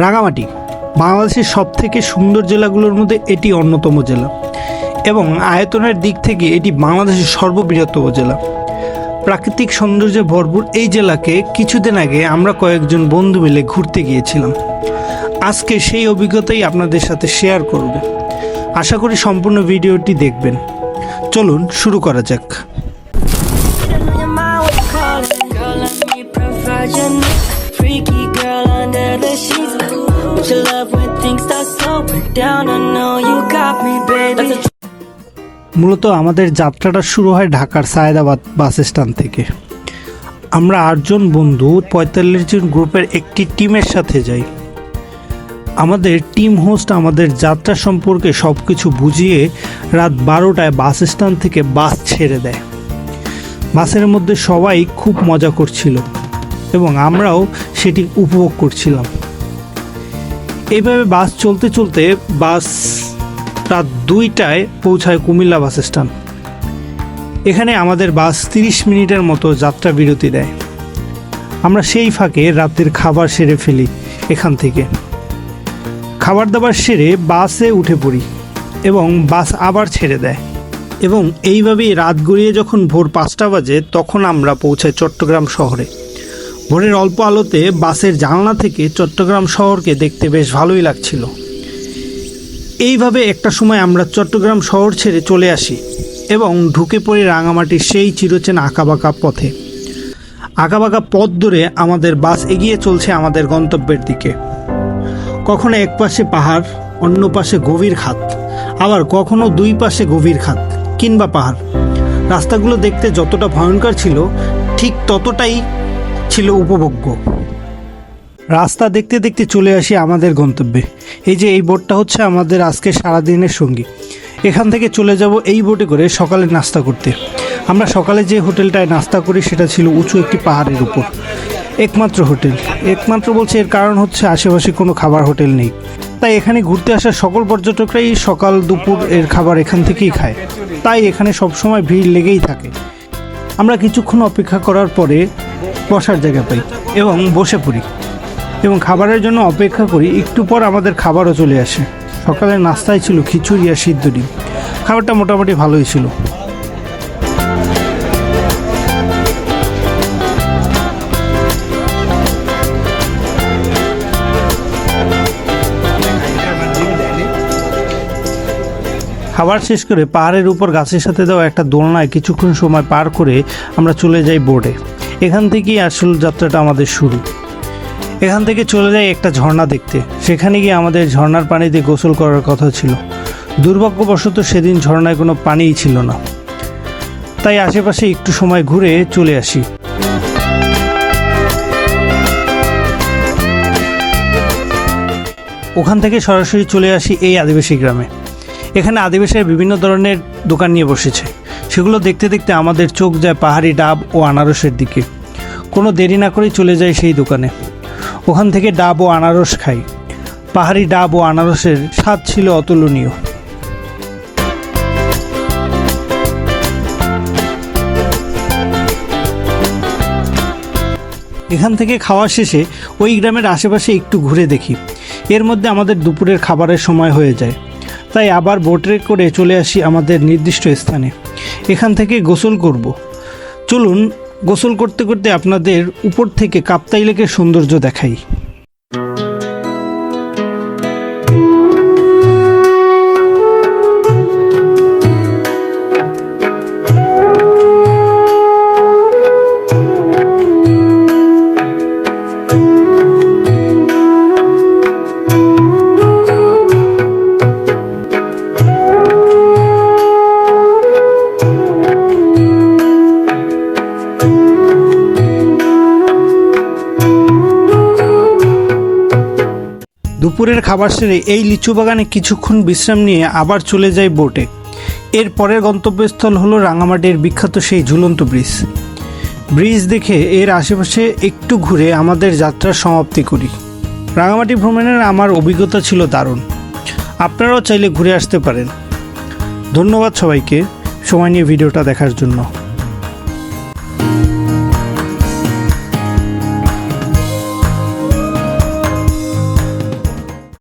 রাঙামাটি, বাংলাদেশের সবথেকে সুন্দর জেলাগুলোর মধ্যে এটি অন্যতম জেলা এবং আয়তনের দিক থেকে এটি বাংলাদেশের সর্ববৃহত্তম জেলা। প্রাকৃতিক সৌন্দর্যে ভরপুর এই জেলাকে কিছুদিন আগে আমরা কয়েকজন বন্ধু মিলে ঘুরতে গিয়েছিলাম। আজকে সেই অভিজ্ঞতাই আপনাদের সাথে শেয়ার করব। আশা করি সম্পূর্ণ ভিডিওটি দেখবেন। চলুন শুরু করা যাক। মূলত আমাদের যাত্রাটা শুরু হয় ঢাকার সায়েদাবাদ বাস স্ট্যান্ড থেকে। আমরা আটজন বন্ধু, পঁয়তাল্লিশ জন গ্রুপের একটি টিমের সাথে যাই। আমাদের টিম হোস্ট আমাদের যাত্রা সম্পর্কে সব কিছু বুঝিয়ে রাত বারোটায় বাস স্ট্যান্ড থেকে বাস ছেড়ে দেয়। বাসের মধ্যে সবাই খুব মজা করছিল এবং আমরাও সেটি উপভোগ করছিলাম। এইভাবে বাস চলতে চলতে বাস রাত দুইটায় পৌঁছায় কুমিল্লা বাস স্ট্যান্ড। এখানে আমাদের বাস তিরিশ মিনিটের মতো যাত্রা বিরতি দেয়। আমরা সেই ফাঁকে রাতের খাবার সেরে ফেলি এখান থেকে। খাবার দাবার সেরে বাসে উঠে পড়ি এবং বাস আবার ছেড়ে দেয়। এবং এইভাবেই রাত গড়িয়ে যখন ভোর পাঁচটা বাজে, তখন আমরা পৌঁছাই চট্টগ্রাম শহরে। ভোরের অল্প আলোতে বাসের জানলা থেকে চট্টগ্রাম শহরকে দেখতে বেশ ভালোই লাগছিল। এইভাবে একটা সময় আমরা চট্টগ্রাম শহর ছেড়ে চলে আসি এবং ঢুকে পড়ি রাঙামাটির সেই চিরচেন আঁকাবাঁকা পথে। আঁকাবাঁকা পথ ধরে আমাদের বাস এগিয়ে চলছে আমাদের গন্তব্যের দিকে। কখনো এক পাশে পাহাড়, অন্য পাশে গভীর খাত, আবার কখনো দুই পাশে গভীর খাত কিংবা পাহাড়। রাস্তাগুলো দেখতে যতটা ভয়ঙ্কর ছিল, ঠিক ততটাই ছিল উপভোগ্য। রাস্তা দেখতে দেখতে চলে আসি আমাদের গন্তব্যে। এই যে এই বোটটা হচ্ছে আমাদের আজকে সারাদিনের সঙ্গী। এখান থেকে চলে যাব এই বোটে করে সকালে নাস্তা করতে। আমরা সকালে যে হোটেলটায় নাস্তা করি সেটা ছিল উঁচু একটি পাহাড়ের উপর। একমাত্র হোটেল। একমাত্র বলছে এর কারণ হচ্ছে আশেপাশে কোনো খাবার হোটেল নেই। তাই এখানে ঘুরতে আসা সকল পর্যটকরাই সকাল, দুপুর এর খাবার এখান থেকেই খায়। তাই এখানে সবসময় ভিড় লেগেই থাকে। আমরা কিছুক্ষণ অপেক্ষা করার পরে বসার জায়গা পাই এবং বসে পড়ি। এবং খাবারের জন্য অপেক্ষা করি, একটু পর আমাদের খাবারও চলে আসে। সকালের নাস্তায় ছিল খিচুড়ি আর সিদ্ধ ডিম। খাবারটা মোটামুটি ভালোই ছিল। খাবার শেষ করে পাহাড়ের উপর গাছের সাথে দেওয়া একটা দোলনায় কিছুক্ষণ সময় পার করে আমরা চলে যাই বোর্ডে এখান থেকেই আসল যাত্রাটা আমাদের শুরু। এখান থেকে চলে যাই একটা ঝর্ণা দেখতে। সেখানে গিয়ে আমাদের ঝর্ণার পানিতে গোসল করার কথা ছিল। দুর্ভাগ্যবশত সেদিন ঝর্ণায় কোনো পানিই ছিল না। তাই আশেপাশে একটু সময় ঘুরে চলে আসি। ওখান থেকে সরাসরি চলে আসি এই আদিবাসী গ্রামে। এখানে আদিবাসীরা বিভিন্ন ধরনের দোকান নিয়ে বসেছে। সেগুলো দেখতে দেখতে আমাদের চোখ যায় পাহাড়ি ডাব ও আনারসের দিকে। কোনো দেরি না করেই চলে যায় সেই দোকানে। ওখান থেকে ডাব ও আনারস খাই। পাহাড়ি ডাব ও আনারসের স্বাদ ছিল অতুলনীয়। এখান থেকে খাওয়া শেষে ওই গ্রামের আশেপাশে একটু ঘুরে দেখি। এর মধ্যে আমাদের দুপুরের খাবারের সময় হয়ে যায়। তাই আবার বোটে করে চলে আসি আমাদের নির্দিষ্ট স্থানে। এখান থেকে গোসল করব। চলুন, গোসল করতে করতে আপনাদের উপর থেকে কাপ্তাই লেকের সৌন্দর্য দেখাই। দুপুরের খাবার সেরে এই লিচু বাগানে কিছুক্ষণ বিশ্রাম নিয়ে আবার চলে যায় বোটে। এর পরের গন্তব্যস্থল হলো রাঙামাটির বিখ্যাত সেই ঝুলন্ত ব্রিজ। ব্রিজ দেখে এর আশেপাশে একটু ঘুরে আমাদের যাত্রার সমাপ্তি করি। রাঙামাটি ভ্রমণের আমার অভিজ্ঞতা ছিল দারুণ। আপনারাও চাইলে ঘুরে আসতে পারেন। ধন্যবাদ সবাইকে। সময় নিয়ে ভিডিওটা দেখার জন্য।